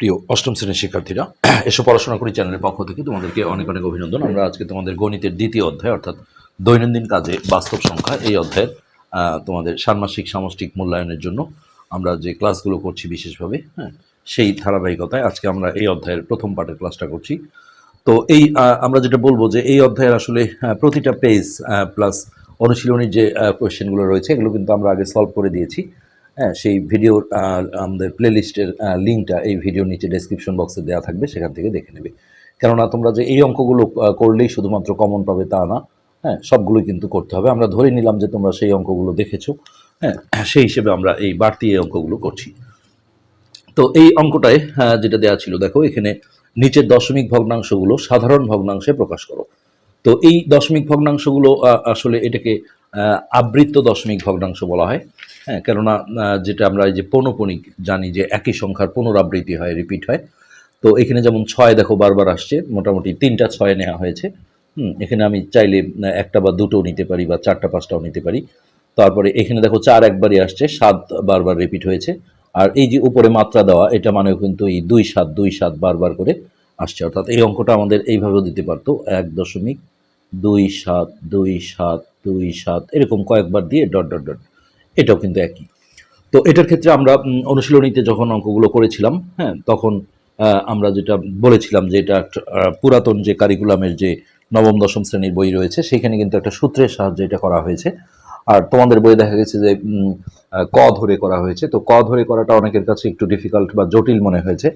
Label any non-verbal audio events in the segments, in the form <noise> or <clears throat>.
প্রিয় অষ্টম শ্রেণির শিক্ষার্থীরা <clears throat> এসব পড়াশোনা করি চ্যানেলের পক্ষ থেকে। তোমাদেরকে অনেক অনেক অভিনন্দন। আমরা আজকে তোমাদের গণিতের দ্বিতীয় অধ্যায়, অর্থাৎ দৈনন্দিন কাজে বাস্তব সংখ্যা, এই অধ্যায়ের তোমাদের ষান্মাসিক সামষ্টিক মূল্যায়নের জন্য আমরা যে ক্লাসগুলো করছি বিশেষভাবে হ্যাঁ সেই ধারাবাহিকতায় আজকে আমরা এই অধ্যায়ের প্রথম পার্টের ক্লাসটা করছি। তো এই আমরা যেটা বলব যে এই অধ্যায়ের আসলে প্রতিটা পেজ প্লাস অনুশীলনীর যে কোয়েশ্চেনগুলো রয়েছে, এগুলো কিন্তু আমরা আগে সলভ করে দিয়েছি। হ্যাঁ সেই ভিডিওর আমাদের প্লেলিস্টের লিঙ্কটা এই ভিডিওর নিচে ডেসক্রিপশন বক্সে দেওয়া থাকবে, সেখান থেকে দেখে নেবে। কেননা তোমরা যে এই অঙ্কগুলো করলেই শুধুমাত্র কমন পাবে তা না হ্যাঁ সবগুলোই কিন্তু করতে হবে। আমরা ধরে নিলাম যে তোমরা সেই অঙ্কগুলো দেখেছ হ্যাঁ সেই হিসেবে আমরা এই বাড়তি এই অঙ্কগুলো করছি। তো এই অঙ্কটায় যেটা দেওয়া ছিল, দেখো, এখানে নিচের দশমিক ভগ্নাংশগুলো সাধারণ ভগ্নাংশে প্রকাশ করো। তো এই দশমিক ভগ্নাংশগুলো আসলে এটাকে আবৃত্ত দশমিক ভগ্নাংশ বলা হয়। হ্যাঁ কেননা যেটা আমরা এই যে পৌনপণিক জানি যে একই সংখ্যার পুনরাবৃত্তি হয় রিপিট হয়। তো এখানে যেমন ছয় দেখো বারবার আসছে, মোটামুটি তিনটা ছয় নেওয়া হয়েছে। হুম, এখানে আমি চাইলে একটা বা দুটো নিতে পারি বা চারটা, পাঁচটাও নিতে পারি। তারপরে এখানে দেখো চার একবারই আসছে, সাত বারবার রিপিট হয়েছে। আর এই যে উপরে মাত্রা দেওয়া, এটা মানেও কিন্তু এই দুই সাত দুই সাত বারবার করে আসছে। অর্থাৎ এই অঙ্কটা আমাদের এইভাবেও দিতে পারতো। এক দশমিক দুই সাত দুই সাত দুই সাত, এরকম কয়েকবার দিয়ে ডট ডট ডট। এটাও কিন্তু একই। তো এটার ক্ষেত্রে আমরা অনুশীলনীতে যখন অঙ্কগুলো করেছিলাম হ্যাঁ তখন আমরা যেটা বলেছিলাম যে এটা পুরাতন যে কারিকুলামের যে নবম, দশম শ্রেণির বই রয়েছে, সেখানে কিন্তু একটা সূত্রের সাহায্যে এটা করা হয়েছে। আর তোমাদের বইয়ে দেখা গেছে যে ক ধরে করা হয়েছে। তো ক ধরে করাটা অনেকের কাছে একটু ডিফিকাল্ট বা জটিল মনে হয়েছে।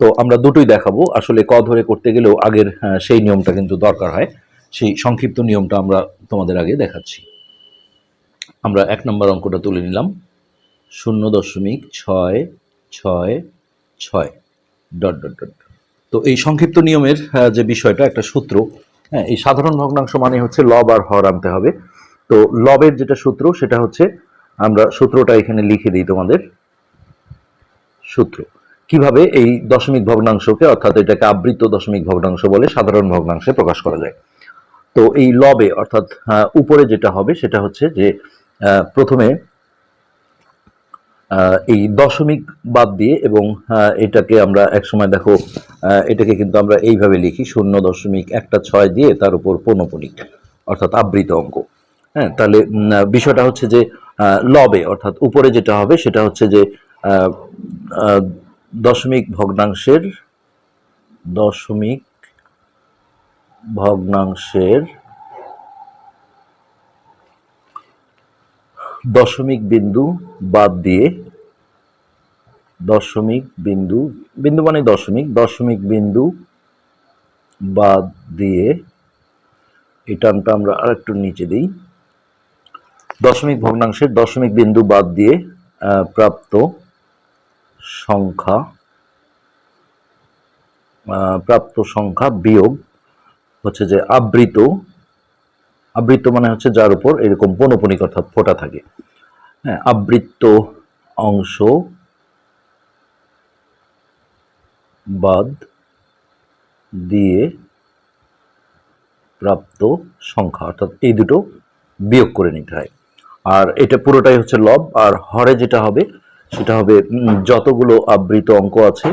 তো আমরা দুটোই দেখাবো। আসলে ক ধরে করতে গেলেও আগের সেই নিয়মটা কিন্তু দরকার হয়। সেই সংক্ষিপ্ত নিয়মটা আমরা তোমাদের আগে দেখাচ্ছি। আমরা এক নম্বর অঙ্কটা তুলে নিলাম। শূন্য দশমিক ছয় ছয় ছয়। Dot dot dot. তো এই সংক্ষিপ্ত নিয়মের যে বিষয়টা, একটা সূত্র হ্যাঁ এই সাধারণ ভগ্নাংশ মানে হচ্ছে লব আর হর আনতে হবে। তো লবের যেটা সূত্র, সেটা হচ্ছে, আমরা সূত্রটা এখানে লিখে দিই তোমাদের। সূত্র। কীভাবে এই দশমিক ভগ্নাংশকে, অর্থাৎ এটাকে আবৃত দশমিক ভগ্নাংশ বলে সাধারণ ভগ্নাংশে প্রকাশ করা যায়? তো এই লবে, অর্থাৎ উপরে যেটা হবে, সেটা হচ্ছে যে প্রথমে এই দশমিক বাদ দিয়ে এবং এটাকে আমরা একসময় দেখো এটাকে কিন্তু আমরা এইভাবে লিখি, শূন্য দশমিক একটা ছয় দিয়ে তার উপর পৌনপণিক অর্থাৎ আবৃত অঙ্ক। হ্যাঁ তাহলে বিষয়টা হচ্ছে যে লবে, অর্থাৎ উপরে যেটা হবে সেটা হচ্ছে যে দশমিক ভগ্নাংশের দশমিক ভগ্নাংশের দশমিক বিন্দু বাদ দিয়ে, দশমিক বিন্দু বিন্দু মানে দশমিক দশমিক বিন্দু বাদ দিয়ে, এই টার্মটা আমরা আরেকটু নিচে দিই। দশমিক ভগ্নাংশের দশমিক বিন্দু বাদ দিয়ে প্রাপ্ত সংখ্যা প্রাপ্ত সংখ্যা বিয়োগ হচ্ছে যে আবৃত আবৃত মানে হচ্ছে যার উপর এরকম পনপনিক অর্থাৎ ফোটা থাকে। হ্যাঁ আবৃত্ত অংশ বাদ দিয়ে প্রাপ্ত সংখ্যা, অর্থাৎ এই দুটো বিয়োগ করে নিতে হয়। আর এটা পুরোটাই হচ্ছে লব, আর হরে যেটা হবে, সেটা হবে যতগুলো আবৃত অঙ্ক আছে,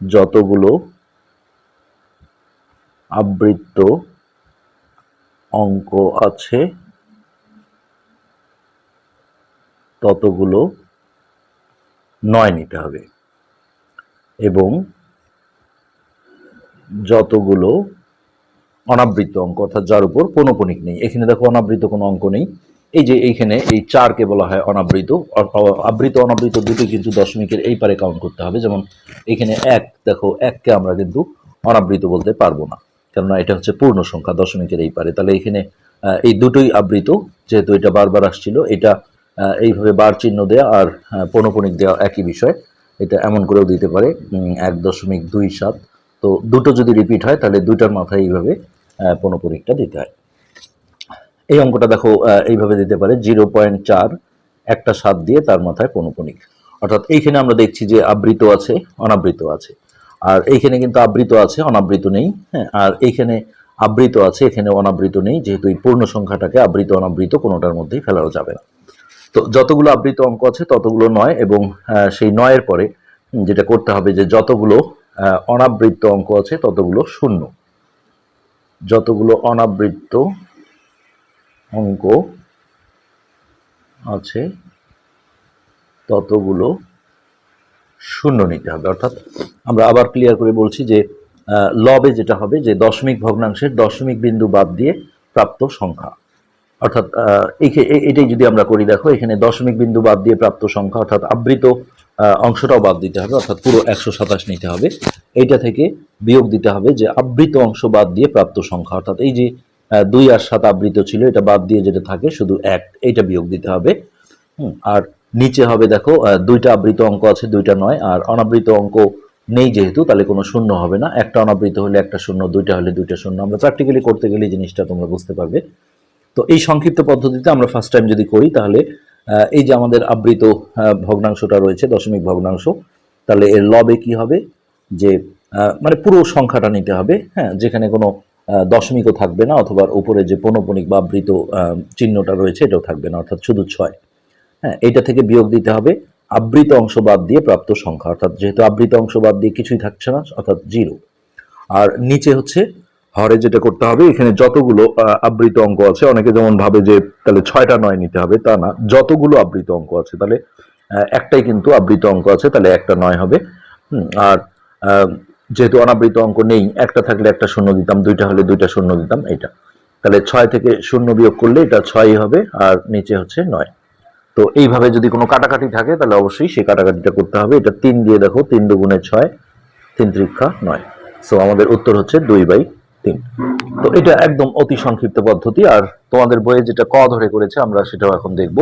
যতগুলো আবৃত্ত অঙ্ক আছে। ততগুলো নয় নিতে হবে। এবং যতগুলো অনাবৃত অঙ্ক, অর্থাৎ যার উপর কোনো পণিক নেই। এখানে দেখো অনাবৃত কোনো অঙ্ক নেই। এই যে এইখানে এই চারকে বলা হয় অনাবৃত আবৃত অনাবৃত দুটোই কিন্তু দশমিকের এই পারে কাউন্ট করতে হবে। যেমন এখানে এক, দেখো এককে আমরা কিন্তু অনাবৃত বলতে পারব না। কেননা এটা হচ্ছে পূর্ণ সংখ্যা দশমিকের এই পারে। তাহলে এখানে এই দুটোই আবৃত যেহেতু এটা বারবার আসছিল এটা এইভাবে বার চিহ্ন দেওয়া আর আহ, পৌনঃপুনিক দেওয়া একই বিষয়। এটা এমন করেও দিতে পারে এক দশমিক দুই সাত। তো দুটো যদি রিপিট হয় তাহলে দুইটার মাথায় এইভাবে আহ, পৌনঃপুনিকটা দিতে হয়। এই অঙ্কটা দেখো এইভাবে দিতে পারে জিরো পয়েন্ট চার একটা সাত দিয়ে তার মাথায় পৌনঃপুনিক অর্থাৎ এইখানে আমরা দেখছি যে আবৃত আছে অনাবৃত আছে। আর এইখানে কিন্তু আবৃত আছে, অনাবৃত নেই হ্যাঁ আর এইখানে আবৃত আছে, এখানে অনাবৃত নেই, যেহেতু এই পূর্ণ সংখ্যাটাকে আবৃত, অনাবৃত কোনোটার মধ্যেই ফেলানো যাবে না। তো যতগুলো আবৃত অঙ্ক আছে, ততগুলো নয়, এবং সেই নয়ের পরে যেটা করতে হবে যে যতগুলো অনাবৃত্ত অঙ্ক আছে, ততগুলো শূন্য। যতগুলো অনাবৃত্ত অঙ্ক আছে, ততগুলো শূন্য নিতে হবে। অর্থাৎ আমরা আবার ক্লিয়ার করে বলছি যে লবে যেটা হবে যে দশমিক ভগ্নাংশের দশমিক বিন্দু বাদ দিয়ে প্রাপ্ত সংখ্যা। অর্থাৎ এটাই যদি আমরা করি, দেখো এখানে দশমিক বিন্দু বাদ দিয়ে প্রাপ্ত সংখ্যা অর্থাৎ আবৃত অংশটাও বাদ দিতে হবে, অর্থাৎ পুরো একশো সাতাশ নিতে হবে। এইটা থেকে বিয়োগ দিতে হবে যে আবৃত অংশ বাদ দিয়ে প্রাপ্ত সংখ্যা। অর্থাৎ এই যে দুই আর সাত আবৃত ছিল, এটা বাদ দিয়ে যেটা থাকে শুধু এক, এইটা বিয়োগ দিতে হবে। আর নিচে হবে দেখো দুইটা আবৃত অঙ্ক আছে, দুইটা নয়, আর অনাবৃত অঙ্ক নেই যেহেতু, তাহলে কোনো শূন্য হবে না। একটা অনাবৃত হলে একটা শূন্য, দুইটা হলে দুইটা শূন্য। আমরা প্র্যাকটিক্যালি করতে গেলে জিনিসটা তোমরা বুঝতে পারবে। তো এই সংক্ষিপ্ত পদ্ধতিতে আমরা ফার্স্ট টাইম যদি করি, তাহলে এই যে আমাদের আবৃত ভগ্নাংশটা রয়েছে, দশমিক ভগ্নাংশ, তাহলে এর লবে কি হবে? যে মানে পুরো সংখ্যাটা নিতে হবে হ্যাঁ যেখানে কোনো দশমিকও থাকবে না, অথবা উপরে যে পৌনপনিক বা আবৃত চিহ্নটা রয়েছে, এটাও থাকবে না, অর্থাৎ শুধু ছয়। হ্যাঁ এটা থেকে বিয়োগ দিতে হবে। আবৃত অংশ বাদ দিয়ে প্রাপ্ত সংখ্যা, অর্থাৎ যেহেতু আবৃত অংশ বাদ দিয়ে কিছুই থাকছে না, অর্থাৎ জিরো আর নিচে হচ্ছে, হরে যেটা করতে হবে, এখানে যতগুলো আবৃত অঙ্ক আছে, অনেকে যেমন ভাবে যে তাহলে ছয়টা নয় নিতে হবে, তা না। যতগুলো আবৃত অঙ্ক আছে, তাহলে একটাই কিন্তু আবৃত অঙ্ক আছে, তাহলে একটা নয় হবে। আর যেহেতু অনাবৃত অঙ্ক নেই, একটা থাকলে একটা শূন্য দিতাম, দুইটা হলে দুইটা শূন্য দিতাম, এইটা। তাহলে ছয় থেকে শূন্য বিয়োগ করলে এটা ছয়ই হবে, আর নিচে হচ্ছে নয়। তো এইভাবে যদি কোনো কাটাকাটি থাকে, তাহলে অবশ্যই সেই কাটাকাটিটা করতে হবে। এটা তিন দিয়ে দেখো, তিন দুগুণে ছয়, তিন ত্রিক্ষা নয়। সো আমাদের উত্তর হচ্ছে দুই বাই তিন। তো এটা একদম অতি সংক্ষিপ্ত পদ্ধতি, আর তোমাদের বইয়ে যেটা ক ধরে করেছে, আমরা সেটাও এখন দেখব।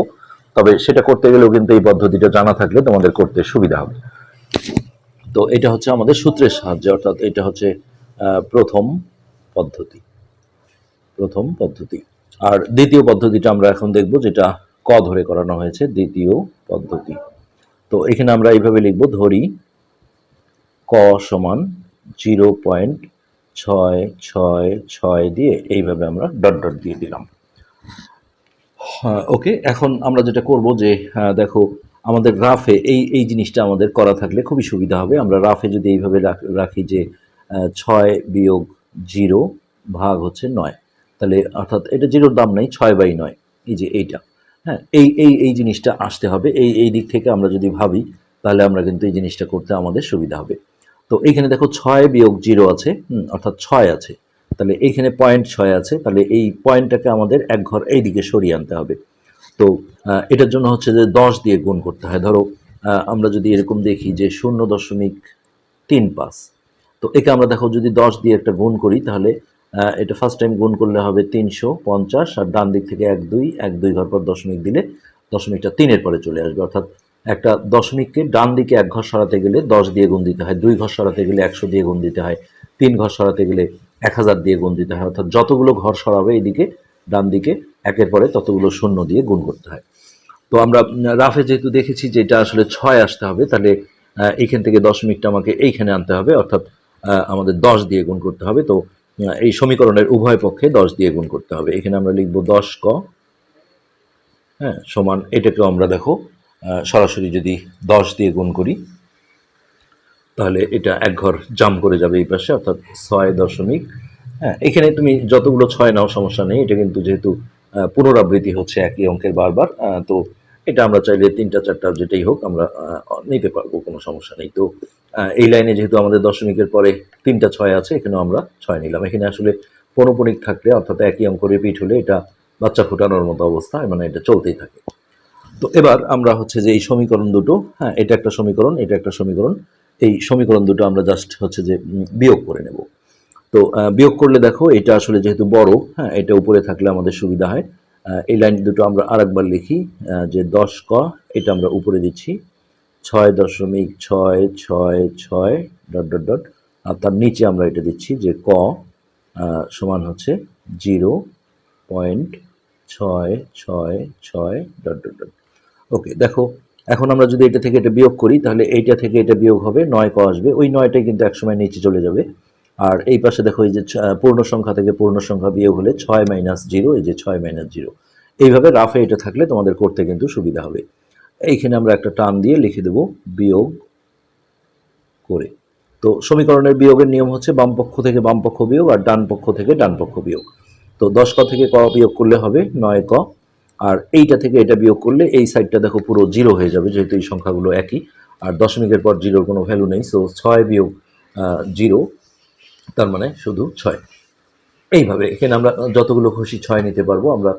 তবে সেটা করতে গেলেও কিন্তু এই পদ্ধতিটা জানা থাকলে তোমাদের করতে সুবিধা হবে। তো এটা হচ্ছে আমাদের সূত্রের সাহায্যে, অর্থাৎ এটা হচ্ছে প্রথম পদ্ধতি। প্রথম পদ্ধতি। আর দ্বিতীয় পদ্ধতিটা আমরা এখন দেখব, যেটা ক ধরে করানো হয়েছে দ্বিতীয় পদ্ধতি। তো এখানে আমরা এইভাবে লিখব ধরি ক সমান জিরো পয়েন্ট ছয় ছয় ছয় দিয়ে এইভাবে আমরা ডট ডট দিয়ে দিলাম। ওকে এখন আমরা যেটা করব যে হ্যাঁ, দেখো আমাদের রাফে এই এই জিনিসটা আমাদের করা থাকলে খুবই সুবিধা হবে। আমরা রাফে যদি এইভাবে রাখি যে ছয় বিয়োগ জিরো ভাগ হচ্ছে নয় তাহলে অর্থাৎ এটা জিরোর দাম নেই ছয় বাই নয় এই যে এইটা। হ্যাঁ এই এই এই জিনিসটা আসতে হবে। এই এই দিক থেকে আমরা যদি ভাবি, তাহলে আমরা কিন্তু এই জিনিসটা করতে আমাদের সুবিধা হবে। তো এইখানে দেখো ছয় বিয়োগ জিরো আছে অর্থাৎ ছয় আছে। তাহলে এইখানে পয়েন্ট ছয় আছে, তাহলে এই পয়েন্টটাকে আমাদের এক ঘর এই দিকে সরিয়ে আনতে হবে। তো এটার জন্য হচ্ছে যে দশ দিয়ে গুণ করতে হয়। ধরো আমরা যদি এরকম দেখি যে শূন্য দশমিক তিন পাঁচ, তো একে আমরা দেখো যদি দশ দিয়ে একটা গুণ করি, তাহলে এটা ফার্স্ট টাইম গুণ করলে হবে তিনশো পঞ্চাশ আর ডান দিক থেকে এক দুই এক দুই ঘর পর দশমিক দিলে দশমিকটা তিনের পরে চলে আসবে। অর্থাৎ একটা দশমিককে ডান দিকে এক ঘর সরাতে গেলে দশ দিয়ে গুণ দিতে হয় দুই ঘর সরাতে গেলে একশো দিয়ে গুণ দিতে হয় তিন ঘর সরাতে গেলে এক হাজার দিয়ে গুণ দিতে হয়। অর্থাৎ যতগুলো ঘর সরাবে এইদিকে ডান দিকে একের পরে ততগুলো শূন্য দিয়ে গুণ করতে হয়। তো আমরা রাফে যেহেতু দেখেছি যে এটা আসলে ছয় আসতে হবে তাহলে আহ, এইখান থেকে দশমিকটা আমাকে এইখানে আনতে হবে অর্থাৎ আমাদের দশ দিয়ে গুণ করতে হবে। তো এই সমীকরণের উভয় পক্ষে দশ দিয়ে গুণ করতে হবে। এখানে আমরা লিখব দশ ক হ্যাঁ সমান এটাকেও আমরা দেখো সরাসরি যদি দশ দিয়ে গুণ করি, তাহলে এটা এক ঘর জাম করে যাবে এই পাশে, অর্থাৎ ছয় দশমিক হ্যাঁ এখানে তুমি যতগুলো ছয় নাও, সমস্যা নেই, এটা কিন্তু যেহেতু পুনরাবৃত্তি হচ্ছে একই অঙ্কের বারবার তো এটা আমরা চাইলে তিনটা, চারটা যেটাই হোক আমরা নিতে পারব, কোনো সমস্যা নেই। তো এই লাইনে যেহেতু আমাদের দশমিকের পরে তিনটা, ছয় আছে, এখানেও আমরা ছয় নিলাম। এখানে আসলে পৌনপণিক থাকলে, অর্থাৎ একই অঙ্ক রিপিট হলে এটা বাচ্চা ফুটানোর মতো অবস্থা মানে এটা চলতেই থাকে। তো এবার আমরা হচ্ছে যে এই সমীকরণ দুটো হ্যাঁ এটা একটা সমীকরণ, এটা একটা সমীকরণ, এই সমীকরণ দুটো আমরা জাস্ট হচ্ছে যে বিয়োগ করে নেব। তো বিয়োগ করলে দেখো, এটা আসলে যেহেতু বড় হ্যাঁ এটা উপরে থাকলে আমাদের সুবিধা হয়। এই লাইন দুটো আমরা আরেকবার লিখি যে দশ ক, এটা আমরা উপরে দিচ্ছি। ছয় দশমিক ছয় ছয় ছয় ডট ডট ডট, আর তার নিচে আমরা এটা দিচ্ছি যে ক সমান হচ্ছে জিরো পয়েন্ট ছয় ছয় ছয় ডট ডট ডট। ওকে, দেখো, এখন আমরা যদি এটা থেকে এটা বিয়োগ করি, তাহলে এইটা থেকে এটা বিয়োগ হবে, নয় ক আসবে। ওই নয়টাই কিন্তু একসময় নিচে চলে যাবে। আর এই পাশে দেখো এই যে পূর্ণ সংখ্যা থেকে পূর্ণ সংখ্যা বিয়োগ হলে ছয় মাইনাস জিরো এই যে ছয় মাইনাস জিরো এইভাবে রাফে এটা থাকলে তোমাদের করতে কিন্তু সুবিধা হবে। এইখানে আমরা একটা টান দিয়ে লিখে দেব বিয়োগ করে। তো সমীকরণের বিয়োগের নিয়ম হচ্ছে বামপক্ষ থেকে বামপক্ষ বিয়োগ আর ডান পক্ষ থেকে ডান পক্ষ বিয়োগ। তো দশ ক থেকে ক বিয়োগ করলে হবে নয় ক। আর এইটা থেকে এটা বিয়োগ করলে এই সাইডটা দেখো পুরো জিরো হয়ে যাবে, যেহেতু এই সংখ্যাগুলো একই। আর দশমিকের পর জিরোর কোনো ভ্যালু নেই সো ছয় বিয়োগ জিরো তার মানে শুধু ছয়। এইভাবে এখানে আমরা যতগুলো খুশি ছয় নিতে পারব, আমরা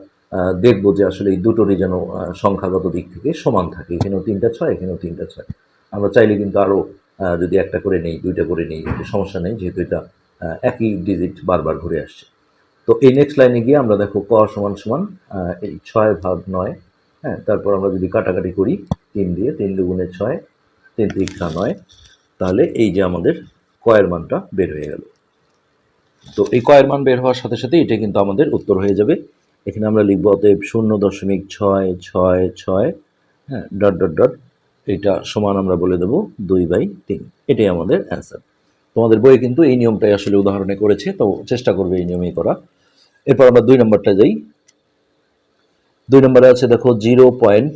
দেখব যে আসলে এই দুটোরই যেন সংখ্যাগত দিক থেকে সমান থাকে। এখানেও তিনটা ছয়, এখানেও তিনটা ছয়। আমরা চাইলে কিন্তু আরও যদি একটা করে নেই, দুইটা করে নেই সমস্যা নেই, যেহেতু এটা একই ডিজিট বারবার ঘুরে আসছে। তো এই নেক্সট লাইনে গিয়ে আমরা দেখো ক সমান সমান এই ছয় ভাগ নয় হ্যাঁ তারপর আমরা যদি কাটাকাটি করি, তিন দিয়ে তিন দুগুণে ছয়, তিন তিরিক্ষা নয়, তাহলে এই যে আমাদের কয়ের মানটা বের হয়ে গেল। তো এই কয়ের মান বের হওয়ার সাথে সাথে এটা কিন্তু আমাদের উত্তর হয়ে যাবে। এখানে আমরা লিখব অতএব শূন্য দশমিক ছয় ছয় ছয় হ্যাঁ ডট ডট ডট, এটা সমান আমরা বলে দেবো দুই বাই তিন। এটাই আমাদের অ্যান্সার। তোমাদের বইয়ে কিন্তু এই নিয়মটাই আসলে উদাহরণে করেছে, তো চেষ্টা করবে এই নিয়মেই করা। এরপর আমরা দুই নম্বরটা যাই। দুই নম্বরে আছে, দেখো, জিরো পয়েন্ট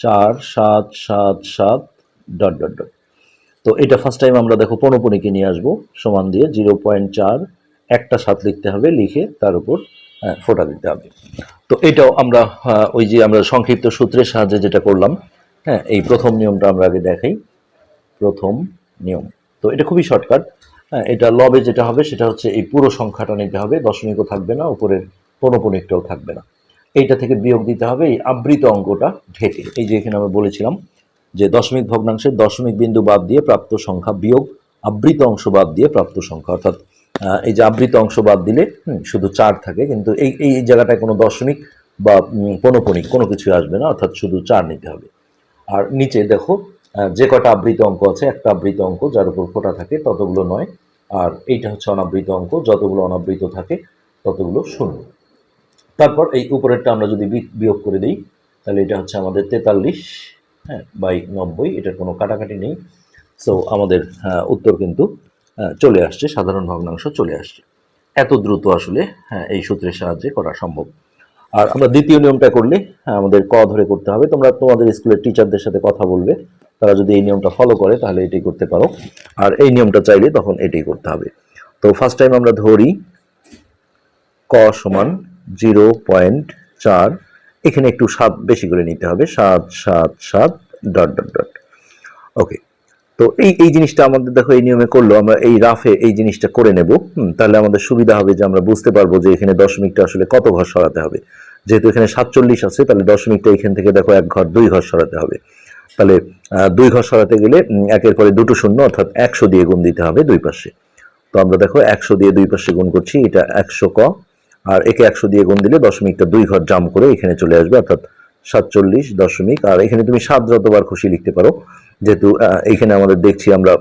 চার সাত সাত সাত, ডট ডট ডট। তো এটা ফার্স্ট টাইম আমরা দেখো, পনপনিকে নিয়ে আসব, সমান দিয়ে জিরো পয়েন্ট চার একটা সাত লিখতে হবে, লিখে তার উপর ফোটা দিতে হবে। তো এটাও আমরা ওই যে আমরা সংক্ষিপ্ত সূত্রের সাহায্যে যেটা করলাম হ্যাঁ এই প্রথম নিয়মটা আমরা আগে দেখাই। প্রথম নিয়ম। তো এটা খুবই শর্টকাট। হ্যাঁ এটা লবে যেটা হবে, সেটা হচ্ছে এই পুরো সংখ্যাটা নিতে হবে, দশমিকও থাকবে না, উপরের পনপনিকটাও থাকবে না। এইটা থেকে বিয়োগ দিতে হবে এই আবৃত অঙ্কটা ঢেকে। এই যে এখানে আমরা বলেছিলাম যে দশমিক ভগ্নাংশের দশমিক বিন্দু বাদ দিয়ে প্রাপ্ত সংখ্যা বিয়োগ আবৃত অংশ বাদ দিয়ে প্রাপ্ত সংখ্যা, অর্থাৎ এই যে আবৃত অংশ বাদ দিলে শুধু চার থাকে, কিন্তু এই এই জায়গাটায় কোনো দশমিক বা পনপনিক কোনো কিছুই আসবে না, অর্থাৎ শুধু চার নিতে হবে। আর নিচে দেখো যে কটা আবৃত অঙ্ক আছে, একটা আবৃত অঙ্ক যার উপর ফোটা থাকে, ততগুলো নয়। আর এইটা হচ্ছে অনাবৃত অঙ্ক, যতগুলো অনাবৃত থাকে, ততগুলো শূন্য। তারপর এই উপরেরটা আমরা যদি বিয়োগ করে দিই, তাহলে এটা হচ্ছে আমাদের তেতাল্লিশ হ্যাঁ বাই নব্বই, এটার কোনো কাটাকাটি নেই। সো আমাদের উত্তর কিন্তু চলে আসছে সাধারণ ভগ্নাংশ চলে আসছে। এত দ্রুত আসলে হ্যাঁ, এই সূত্রের সাহায্যে করা সম্ভব। আর আমরা দ্বিতীয় নিয়মটা করলে হ্যাঁ, আমাদের ক ধরে করতে হবে। তোমরা তোমাদের স্কুলের টিচারদের সাথে কথা বলবে। তারা যদি এই নিয়মটা ফলো করে তাহলে এটি করতে পারো। আর এই নিয়মটা চাইলে তখন এটাই করতে হবে। তো ফার্স্ট টাইম আমরা ধরি ক সমান জিরো পয়েন্ট চার। এখানে একটু সাত বেশি করে নিতে হবে। সাত সাত সাত ডট ডট ডট ওকে তো এই এই জিনিসটা আমাদের দেখো এই নিয়মে করল, আমরা এই রাফে এই জিনিসটা করে নেব। তাহলে আমাদের সুবিধা হবে যে আমরা বুঝতে পারব যে এখানে দশমিকটা আসলে কত ঘর সরাতে হবে। যেহেতু এখানে সাতচল্লিশ আছে, তাহলে দশমিকটা এখান থেকে দেখো এক ঘর, দুই ঘর সরাতে হবে। তাহলে দুই ঘর সরাতে গেলে একের পরে দুটো শূন্য, অর্থাৎ একশো দিয়ে গুণ দিতে হবে দুই পাশে। তো আমরা দেখো একশো দিয়ে দুই পাশে গুণ করছি, এটা একশো ক, আর একে একশো দিয়ে গুণ দিলে দশমিকটা দুই ঘর জাম করে এখানে চলে আসবে, অর্থাৎ সাতচল্লিশ দশমিক। আর এখানে তুমি সাত যতবার খুশি লিখতে পারো যেহেতু আহ, এইখানে আমাদের দেখছি আমরা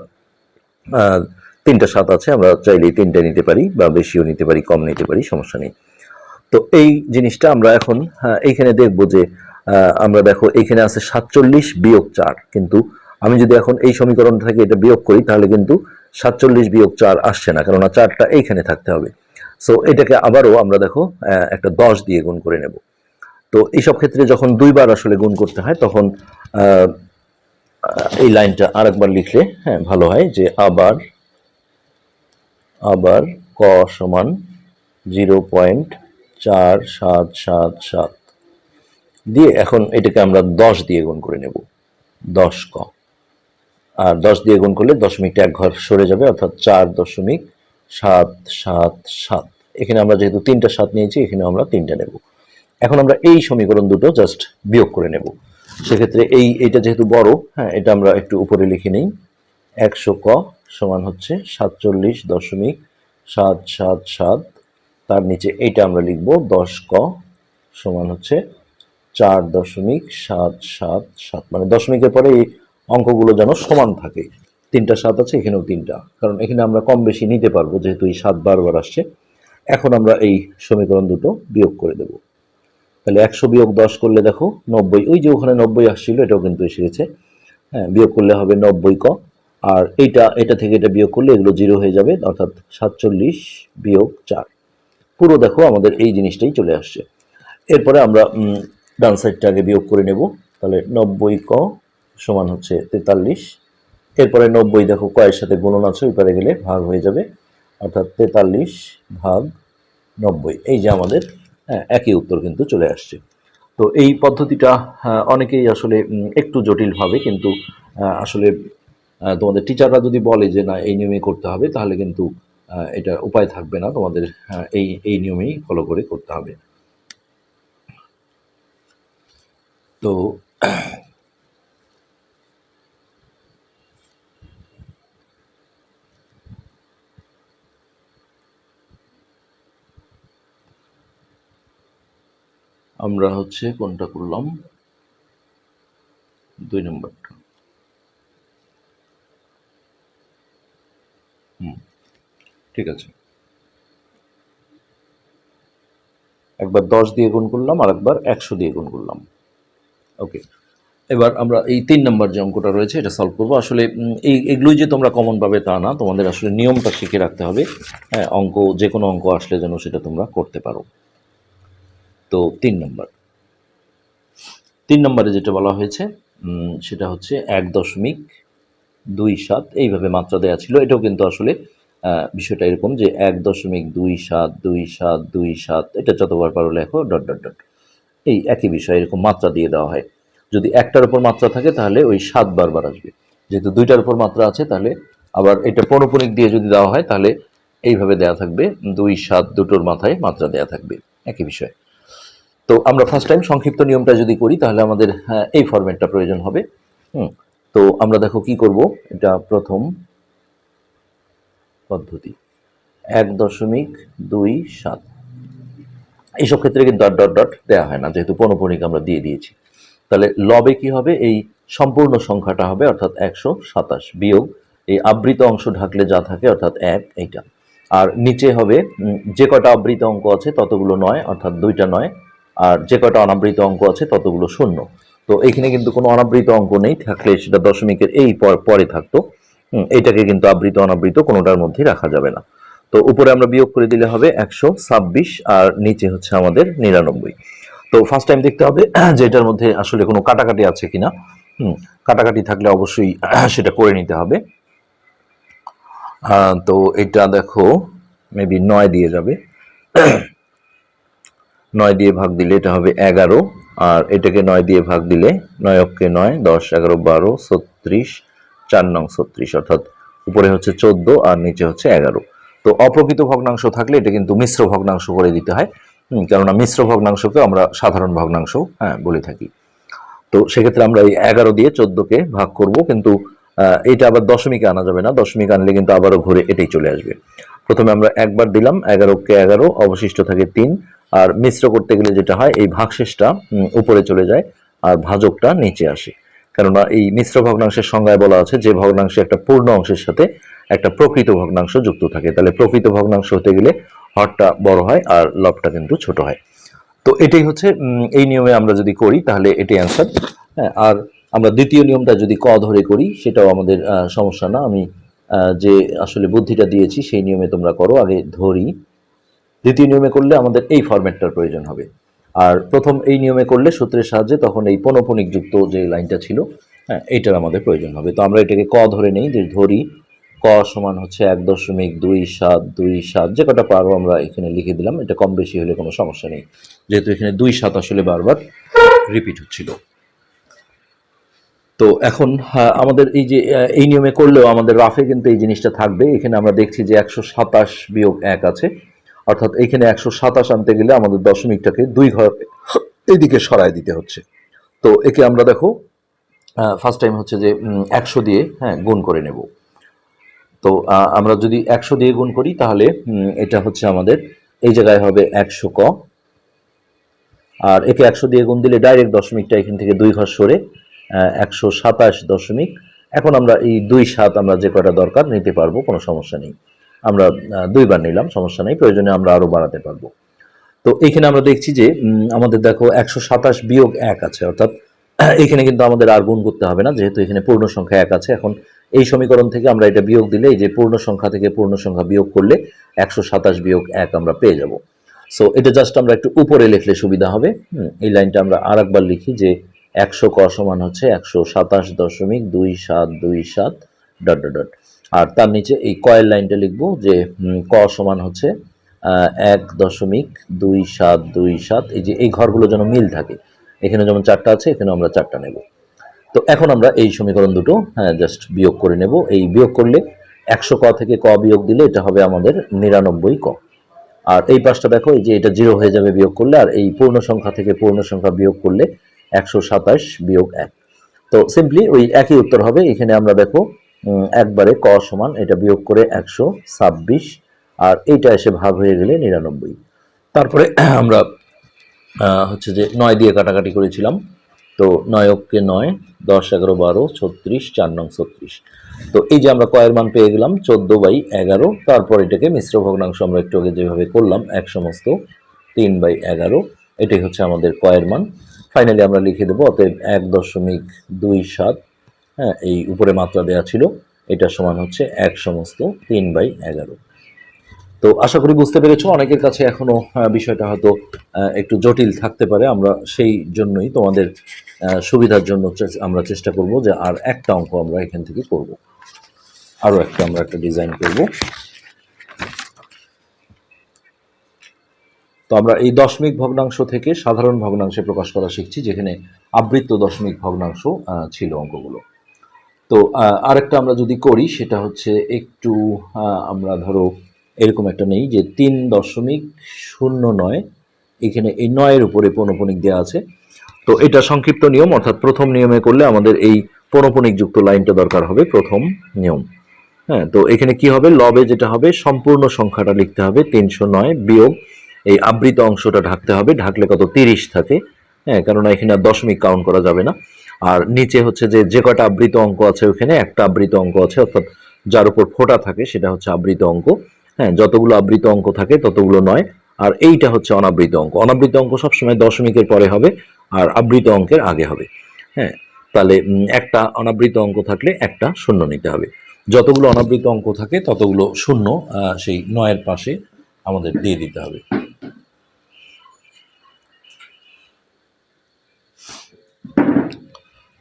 তিনটা সাত আছে আমরা চাইলেই তিনটা নিতে পারি বা বেশিও নিতে পারি কম নিতে পারি সমস্যা নেই। তো এই জিনিসটা আমরা এখন আহ, এইখানে দেখব যে আমরা দেখো এইখানে আছে সাতচল্লিশ বিয়োগ চার কিন্তু আমি যদি এখন এই সমীকরণ থেকে এটা বিয়োগ করি তাহলে কিন্তু সাতচল্লিশ বিয়োগ চার আসছে না কেননা চারটা এইখানে থাকতে হবে। সো এটাকে আবারও আমরা দেখো একটা দশ দিয়ে গুণ করে নেব। তো এইসব ক্ষেত্রে যখন দুইবার আসলে গুণ করতে হয় তখন এই লাইনটা আরেকবার লিখলে হ্যাঁ ভালো হয় যে আবার আবার ক সমান জিরো পয়েন্ট চার সাত সাত সাত। দিয়ে এখন এটাকে আমরা দশ দিয়ে গুণ করে নেব, দশ ক। আর দশ দিয়ে গুণ করলে দশমিকটা এক ঘর সরে যাবে, অর্থাৎ চার দশমিক সাত সাত সাত। এখানে আমরা যেহেতু তিনটা সাত নিয়েছি এখানে আমরা তিনটা নেব। এখন আমরা এই সমীকরণ দুটো জাস্ট বিয়োগ করে নেব। সেক্ষেত্রে এই এটা যেহেতু বড় হ্যাঁ এটা আমরা একটু উপরে লিখে নিই। একশো ক সমান হচ্ছে সাতচল্লিশ দশমিক সাত সাত সাত। তার নিচে এইটা আমরা লিখব দশ ক সমান হচ্ছে চার দশমিক সাত সাত সাত। মানে দশমিকের পরে এই অঙ্কগুলো যেন সমান থাকে। তিনটা সাত আছে, এখানেও তিনটা। কারণ এখানে আমরা কম বেশি নিতে পারব, যেহেতু এই সাত বারবার আসছে। এখন আমরা এই সমীকরণ দুটো বিয়োগ করে দেব। তাহলে একশো বিয়োগ দশ করলে দেখো নব্বই। ওই যে ওখানে নব্বই আসছিল, এটাও কিন্তু এসে গেছে। হ্যাঁ বিয়োগ করলে হবে নব্বই ক। আর এইটা, এটা থেকে এটা বিয়োগ করলে এগুলো জিরো হয়ে যাবে, অর্থাৎ সাতচল্লিশ বিয়োগ চার। পুরো দেখো আমাদের এই জিনিসটাই চলে আসছে। এরপরে আমরা ডান সাইডটা আগে বিয়োগ করে নেব। তাহলে নব্বই ক সমান হচ্ছে তেতাল্লিশ। এরপরে নব্বই দেখো কয়ের সাথে গুণন আছে, ওই পারে গেলে ভাগ হয়ে যাবে। অর্থাৎ তেতাল্লিশ ভাগ নব্বই। এই যে আমাদের হ্যাঁ, একই উত্তর কিন্তু চলে আসছে। তো এই পদ্ধতিটা অনেকেই আসলে একটু জটিলভাবে কিন্তু আসলে তোমাদের টিচাররা যদি বলে যে না এই নিয়মে করতে হবে তাহলে কিন্তু এটা উপায় থাকবে না। তোমাদের এই এই নিয়মেই ফলো করে করতে হবে। তো আমরা হচ্ছে কোনটা করলাম? দুই নম্বরটা। হুম, ঠিক আছে। একবার দশ দিয়ে গুণ করলাম আর একবার একশো দিয়ে গুণ করলাম। ওকে, এবার আমরা এই তিন নম্বর যে অঙ্কটা রয়েছে, এটা সলভ করব। আসলে এই, এগুলোই যে তোমরা কমন পাবে তা না। তোমাদের আসলে নিয়মটা শিখে রাখতে হবে। হ্যাঁ অঙ্ক যে কোনো অঙ্ক আসলে যেন সেটা তোমরা করতে পারো। তো তিন নম্বর। তিন নম্বরে যেটা বলা হয়েছে সেটা হচ্ছে এক দশমিক দুই সাত, এইভাবে মাত্রা দেওয়া ছিল। এটাও কিন্তু আসলে বিষয়টা এরকম যে এক দশমিক দুই সাত দুই সাত দুই সাত, এটা যতবার পারো লেখো, ডট ডট ডট। এই একই বিষয় এরকম মাত্রা দিয়ে দেওয়া হয়। যদি একটার উপর মাত্রা থাকে, তাহলে ওই সাত বারবার আসবে। যেহেতু দুইটার উপর মাত্রা আছে, তাহলে আবার এটা পৌনপুনিক দিয়ে যদি দেওয়া হয়, তাহলে এইভাবে দেওয়া থাকবে, দুই সাত দুটোর মাথায় মাত্রা দেওয়া থাকবে। একই বিষয়। তো আমরা ফার্স্ট টাইম সংক্ষিপ্ত নিয়মটা যদি করি, তাহলে আমাদের এই ফরম্যাটটা প্রয়োজন হবে। হুম, তো আমরা দেখো কি করব, এটা প্রথম পদ্ধতি। এক দশমিক দুই সাত। এইসব ক্ষেত্রে কিন্তু ডট ডট ডট দেওয়া হয় না, যেহেতু পৌনপুনিক আমরা দিয়ে দিয়েছি। তাহলে লবে কি হবে? এই সম্পূর্ণ সংখ্যাটা হবে, অর্থাৎ একশো সাতাশ বিয়োগ এই আবৃত অংশ ঢাকলে যা থাকে, অর্থাৎ এক, এইটা। আর নিচে হবে যে কটা আবৃত অঙ্ক আছে, ততগুলো নয়, অর্থাৎ দুইটা নয় আর যে কয়টা অনাবৃত অঙ্ক আছে ততগুলো শূন্য। তো এখানে কিন্তু কোনো অনাবৃত অঙ্ক নেই থাকলে সেটা দশমিকের এই পর- থাকতো। হুম, এইটাকে কিন্তু আবৃত অনাবৃত কোনোটার মধ্যে রাখা যাবে না। তো উপরে আমরা বিয়োগ করে দিলে হবে একশো ছাব্বিশ আর নিচে হচ্ছে আমাদের নিরানব্বই। তো ফার্স্ট টাইম দেখতে হবে যে এটার মধ্যে আসলে কোনো কাটাকাটি আছে কিনা। হুম কাটাকাটি থাকলে অবশ্যই সেটা করে নিতে হবে। তো এটা দেখো মেবি নয় দিয়ে যাবে। নয় দিয়ে ভাগ দিলে এটা হবে এগারো, আর এটাকে নয় দিয়ে ভাগ দিলে নয় অক্ষে নয়, দশ, এগারো, বারো, ছত্রিশ, চার নং ছত্রিশ, অর্থাৎ উপরে হচ্ছে চোদ্দ আর নিচে হচ্ছে এগারো। তো অপ্রকৃত ভগ্নাংশ থাকলে এটা কিন্তু মিশ্র ভগ্নাংশ করে দিতে হয়। কেননা মিশ্র ভগ্নাংশকে আমরা সাধারণ ভগ্নাংশ হ্যাঁ বলে থাকি। তো সেক্ষেত্রে আমরা এই এগারো দিয়ে চোদ্দকে ভাগ করব, কিন্তু এটা আবার দশমিকে আনা যাবে না। দশমিক আনলে কিন্তু আবারও ঘুরে এটাই চলে আসবে। প্রথমে আমরা একবার দিলাম এগারোকে এগারো, অবশিষ্ট থাকে তিন। আর মিশ্র করতে গেলে যেটা হয়, এই ভাগশেষটা উপরে চলে যায় আর ভাজকটা নিচে আসে। কেননা এই মিশ্র ভগ্নাংশের সংজ্ঞায় বলা আছে যে ভগ্নাংশে একটা পূর্ণ অংশের সাথে একটা প্রকৃত ভগ্নাংশ যুক্ত থাকে। তাহলে প্রকৃত ভগ্নাংশ হতে গেলে হরটা বড় হয় আর লবটা কিন্তু ছোট হয়। তো এটাই হচ্ছে এই নিয়মে আমরা যদি করি, তাহলে এটাই অ্যান্সার হ্যাঁ আর আমরা দ্বিতীয় নিয়মটা যদি ক ধরে করি, সেটাও আমাদের সমস্যা না। আমি যে আসলে বুদ্ধিটা দিয়েছি, সেই নিয়মে তোমরা করো, আগে ধরি। দ্বিতীয় নিয়মে করলে আমাদের এই ফরম্যাটটার প্রয়োজন হবে। আর প্রথম এই নিয়মে করলে সূত্রের সাহায্যে তখন এই পনপনিক যুক্ত যে লাইনটা ছিল হ্যাঁ এইটার আমাদের প্রয়োজন হবে। তো আমরা এটাকে ক ধরে নেই, যে ধরি। ক সমান হচ্ছে এক দশমিক দুই সাত দুই সাত, যে কটা পারব আমরা এখানে লিখে দিলাম। এটা কম বেশি হলে কোনো সমস্যা নেই। যেহেতু এখানে দুই সাত আসলে বারবার রিপিট হচ্ছিল। তো এখন আমাদের এই যে এই নিয়মে করলেও আমাদের রাফে কিন্তু এই জিনিসটা থাকবে। এখানে আমরা দেখছি যে একশো সাতাশ বিয়োগ এক আছে। অর্থাৎ এখানে একশো সাতাশ আনতে গেলে আমাদের দশমিকটাকে দুই ঘর এইদিকে সরায় দিতে হচ্ছে। তো একে আমরা দেখো ফার্স্ট টাইম হচ্ছে যে একশো দিয়ে হ্যাঁ গুণ করে নেব। তো আমরা যদি একশো দিয়ে গুণ করি, তাহলে এটা হচ্ছে আমাদের, এই জায়গায় হবে একশো ক। আর একে একশো দিয়ে গুণ দিলে ডাইরেক্ট দশমিকটা এখান থেকে দুই ঘর সরে একশো সাতাশ দশমিক। এখন আমরা এই দুই সাত আমরা যে কয়টা দরকার নিতে পারব, কোনো সমস্যা নেই। আমরা দুইবার নিলাম, সমস্যা নেই, প্রয়োজনে আমরা আরও বাড়াতে পারব। তো এখানে আমরা দেখছি যে আমাদের দেখো একশো সাতাশ বিয়োগ এক আছে, অর্থাৎ <clears throat> এখানে কিন্তু আমাদের আর গুণ করতে হবে না, যেহেতু এখানে পূর্ণ সংখ্যা এক আছে। এখন এই সমীকরণ থেকে আমরা এটা বিয়োগ দিলে, এই যে পূর্ণ সংখ্যা থেকে পূর্ণ সংখ্যা বিয়োগ করলে একশো সাতাশ বিয়োগ এক আমরা পেয়ে যাব। সো এটা জাস্ট আমরা একটু উপরে লিখলে সুবিধা হবে। এই লাইনটা আমরা আর একবার লিখি যে একশো ক সমান হচ্ছে একশো সাতাশ দশমিক দুই সাত দুই সাত ডট ডট আর তার নিচে এই কয়ের লাইনটা লিখব যে ক সমান হচ্ছে এক দশমিক দুই সাত দুই সাত। এই যে এই ঘরগুলো যেন মিল থাকে। এখানে যেমন চারটা আছে এখানে আমরা চারটা নেব। তো এখন আমরা এই সমীকরণ দুটো হ্যাঁ জাস্ট বিয়োগ করে নেব। এই বিয়োগ করলে একশো ক থেকে ক বিয়োগ দিলে এটা হবে আমাদের নিরানব্বই ক। আর এই পাশটা দেখো, এই যে এটা জিরো হয়ে যাবে বিয়োগ করলে, আর এই পূর্ণ সংখ্যা থেকে পূর্ণ সংখ্যা বিয়োগ করলে একশো সাতাশ বিয়োগ এক। তো সিম্পলি ওই একই উত্তর হবে। এখানে আমরা দেখো একবারে ক সমান, এটা বিয়োগ করে একশো ছাব্বিশ, আর এইটা এসে ভাগ হয়ে গেলে নিরানব্বই। তারপরে <clears throat> আমরা হচ্ছে যে নয় দিয়ে কাটাকাটি করেছিলাম। তো নয়ককে নয়, দশ এগারো বারো, ছত্রিশ, চার নং ছত্রিশ। তো এই যে আমরা কয়ের মান পেয়ে গেলাম, চোদ্দ বাই এগারো। তারপর এটাকে মিশ্র ভগ্নাংশ আমরা একটু আগে যেভাবে করলাম, এক সমস্ত তিন বাই এগারো। এটাই হচ্ছে আমাদের কয়ের মান। ফাইনালি আমরা লিখে দেবো, অতএব এক দশমিক দুই সাত হ্যাঁ এই উপরে মাত্রা দেওয়া ছিল, এটা সমান হচ্ছে এক সমস্ত তিন বাই এগারো। তো আশা করি বুঝতে পেরেছ, অনেকের কাছে এখনও বিষয়টা হয়তো একটু জটিল থাকতে পারে, আমরা সেই জন্যই তোমাদের সুবিধার জন্য আমরা চেষ্টা করব যে আর একটা অঙ্ক আমরা এখান থেকে করব। আরও একটা আমরা একটা ডিজাইন করব। তো আমরা এই দশমিক ভগ্নাংশ থেকে সাধারণ ভগ্নাংশে প্রকাশ করা শিখছি, যেখানে আবৃত্ত দশমিক ভগ্নাংশ ছিল অঙ্কগুলো। তো আরেকটা আমরা যদি করি, সেটা হচ্ছে একটু আমরা ধরো এরকম একটা নেই যে তিন দশমিক শূন্য নয়, এখানে এই নয়ের উপরে পৌনপনিক দেওয়া আছে। তো এটা সংক্ষিপ্ত নিয়ম, অর্থাৎ প্রথম নিয়মে করলে আমাদের এই পৌনপনিক যুক্ত লাইনটা দরকার হবে প্রথম নিয়ম। হ্যাঁ তো এখানে কি হবে? লবে যেটা হবে, সম্পূর্ণ সংখ্যাটা লিখতে হবে তিনশো নয় বিয়োগ এই আবৃত অংশটা ঢাকতে হবে, ঢাকলে কত তিরিশ থাকে। হ্যাঁ কেননা এখানে আর দশমিক কাউন্ট করা যাবে না। আর নিচে হচ্ছে যে যে কটা আবৃত অঙ্ক আছে ওখানে, একটা আবৃত অঙ্ক আছে, অর্থাৎ যার উপর ফোঁটা থাকে, সেটা হচ্ছে আবৃত অঙ্ক। হ্যাঁ যতগুলো আবৃত অঙ্ক থাকে, ততগুলো নয়। আর এইটা হচ্ছে অনাবৃত অঙ্ক। অনাবৃত অঙ্ক সবসময় দশমিকের পরে হবে, আর আবৃত অঙ্কের আগে হবে। হ্যাঁ তাহলে একটা অনাবৃত অঙ্ক থাকলে একটা শূন্য নিতে হবে। যতগুলো অনাবৃত অঙ্ক থাকে, ততগুলো শূন্য সেই নয়ের পাশে আমাদের দিয়ে দিতে হবে।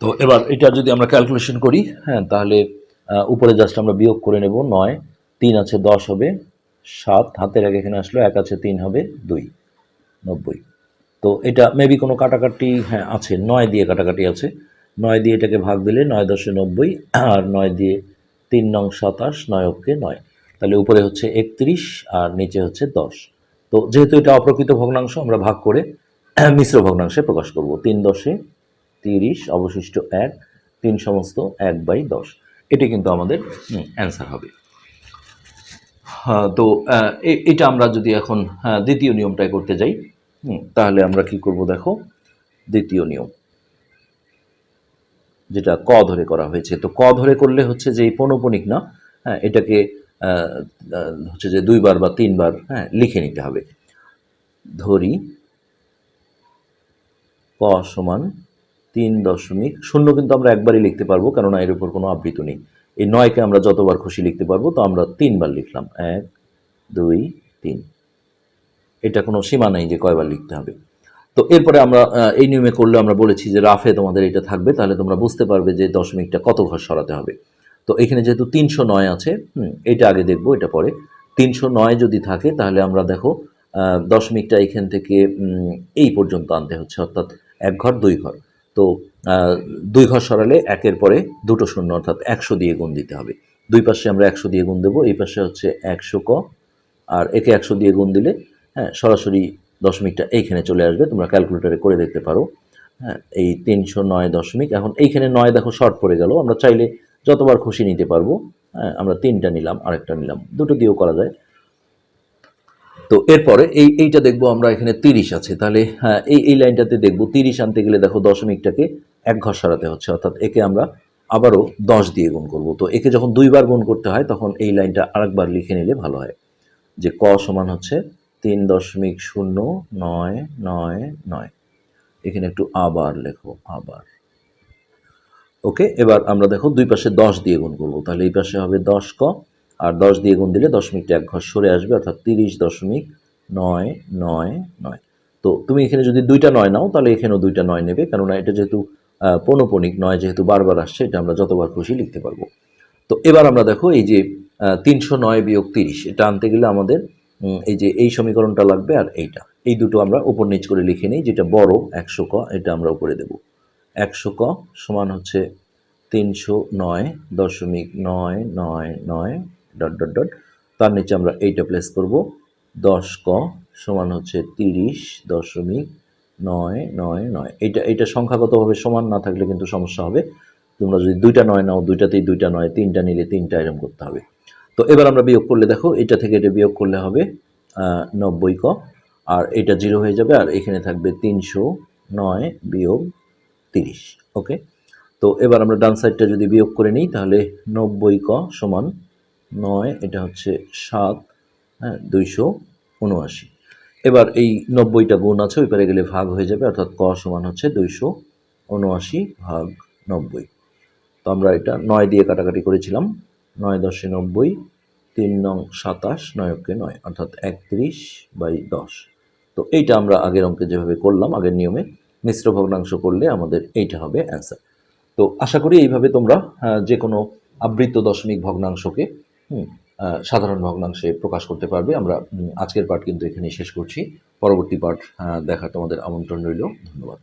তো এবার এটা যদি আমরা ক্যালকুলেশন করি হ্যাঁ তাহলে উপরে জাস্ট আমরা বিয়োগ করে নেব নয়, তিন আছে দশ হবে, সাত হাতের এক এখানে আসলো, এক আছে তিন হবে দুই, নব্বই। তো এটা মেবি কোনো কাটাকাটি হ্যাঁ আছে, নয় দিয়ে কাটাকাটি আছে। নয় দিয়ে এটাকে ভাগ দিলে নয় দশে নব্বই, আর নয় দিয়ে তিন নং সাতাশ, নয় অক্ষে নয়। তাহলে উপরে হচ্ছে একত্রিশ, আর নিচে হচ্ছে দশ। তো যেহেতু এটা অপ্রকৃত ভগ্নাংশ, আমরা ভাগ করে, মিশ্র ভগ্নাংশে প্রকাশ করব। তিন দশে তিরিশ অবশিষ্ট এক তিন সমস্ত এক বাই দশ। এটি কিন্তু আমাদের অ্যান্সার হবে। হ্যাঁ, তো এটা আমরা যদি এখন হ্যাঁ, দ্বিতীয় নিয়মটাই করতে যাই তাহলে আমরা কি করব দেখো? দ্বিতীয় নিয়ম। যেটা ক ধরে করা হয়েছে। তো ক ধরে করলে হচ্ছে যে পৌনপনিক না হ্যাঁ এটাকে হচ্ছে যে দুইবার বা তিনবার হ্যাঁ লিখে নিতে হবে। ধরি ক সমান তিন দশমিক শূন্য কিন্তু আমরা একবারই লিখতে পারব, কেননা এর উপর কোনো আবৃত নেই। এই নয়কে আমরা যতবার খুশি লিখতে পারব, তো আমরা তিনবার লিখলাম। এক, দুই, তিন। এটা কোনো সীমা নেই যে কয়বার লিখতে হবে। তো এরপরে আমরা এই নিয়মে করলে আমরা বলেছি যে রাফে তোমাদের এটা থাকবে, তাহলে তোমরা বুঝতে পারবে যে দশমিকটা কত ঘর সরাতে হবে। তো এখানে যেহেতু তিনশো নয় আছে এটা আগে দেখব, এটা পরে। তিনশো নয় যদি থাকে, তাহলে আমরা দেখো দশমিকটা এখান থেকে এই পর্যন্ত আনতে হচ্ছে, অর্থাৎ এক ঘর, দুই ঘর। তো দুই ঘর সরালে একের পরে দুটো শূন্য, অর্থাৎ একশো দিয়ে গুণ দিতে হবে। দুই পাশে আমরা একশো দিয়ে গুণ দেবো, এই পাশে হচ্ছে একশো ক, আর একে একশো দিয়ে গুণ দিলে হ্যাঁ সরাসরি দশমিকটা এইখানে চলে আসবে, তোমরা ক্যালকুলেটরে করে দেখতে পারো। হ্যাঁ এই তিনশো নয় দশমিক, এখন এইখানে নয় দেখো শর্ট পড়ে গেল, আমরা চাইলে যতবার খুশি নিতে পারব হ্যাঁ আমরা তিনটা নিলাম, আরেকটা নিলাম, দুটো দিয়েও করা যায়। তো এরপরে এই, এইটা দেখব আমরা এখানে তিরিশ আছে। তাহলে হ্যাঁ এই এই লাইনটাতে দেখব, তিরিশ আনতে গেলে দেখো দশমিকটাকে এক ঘর সারাতে হচ্ছে, অর্থাৎ একে আমরা আবারও দশ দিয়ে গুণ করব। তো একে যখন দুইবার গুণ করতে হয়, তখন এই লাইনটা আরেকবার লিখে নিলে ভালো হয়, যে ক সমান হচ্ছে তিন দশমিক শূন্য নয় নয় নয়। এখানে একটু আবার লেখো, আবার। ওকে, এবার আমরা দেখো দুই পাশে দশ দিয়ে গুণ করব, তাহলে এই পাশে হবে দশ ক আর দশ দিয়ে গুণ দিলে দশমিকটা এক ঘর সরে আসবে অর্থাৎ তিরিশ দশমিক নয় নয় নয়। তো তুমি এখানে যদি দুইটা নয় নাও তাহলে এখানেও দুইটা নয় নেবে কেননা এটা যেহেতু আহ, পৌনপণিক নয় যেহেতু বারবার আসছে এটা আমরা যতবার খুশি লিখতে পারব। তো এবার আমরা দেখো এই যে তিনশো নয় বিয়োগ তিরিশ এটা আনতে গেলে আমাদের এই যে এই সমীকরণটা লাগবে আর এইটা। এই দুটো আমরা উপর নিচ করে লিখে নিই যেটা বড় একশো ক এটা আমরা উপরে দেব। একশো ক সমান হচ্ছে তিনশো নয় দশমিক নয় নয় নয় ডট ডট ডট তার নিচে আমরা এইটা প্লেস করব। দশ ক সমান হচ্ছে তিরিশ দশমিক নয় নয় নয়। এটা এটা সংখ্যাগতভাবে সমান না থাকলে কিন্তু সমস্যা হবে। তোমরা যদি দুইটা নয় নাও, দুইটাতেই দুইটা নয়, তিনটা নিলে তিনটা এরকম করতে হবে। তো এবার আমরা বিয়োগ করলে দেখো এটা থেকে এটা বিয়োগ করলে হবে নব্বই ক। আর এটা জিরো হয়ে যাবে, আর এখানে থাকবে তিনশো নয় বিয়োগ তিরিশ, ওকে? তো এবার আমরা ডান সাইডটা যদি বিয়োগ করে নিই, তাহলে নব্বই ক সমান নয়, এটা হচ্ছে সাত হ্যাঁ দুইশো উনআশি। এবার এই নব্বইটা গুণ আছে, ওই পারে গেলে ভাগ হয়ে যাবে, অর্থাৎ ক সমান হচ্ছে দুইশো উনআশি ভাগ নব্বই। তো আমরা এটা নয় দিয়ে কাটাকাটি করেছিলাম, নয় দশে নব্বই, তিন নং সাতাশ, নয়কে নয়, অর্থাৎ একত্রিশ বাই দশ। তো এইটা আমরা আগের অঙ্কে যেভাবে করলাম, আগের নিয়মে মিশ্র ভগ্নাংশ করলে আমাদের এইটা হবে অ্যান্সার। তো আশা করি এইভাবে তোমরা যে কোনো আবৃত্ত দশমিক ভগ্নাংশকে সাধারণ ভগ্নাংশে প্রকাশ করতে পারবে। আমরা আজকের পাঠ কিন্তু এখানেই শেষ করছি। পরবর্তী পাঠ দেখার তোমাদের আমন্ত্রণ রইল। ধন্যবাদ।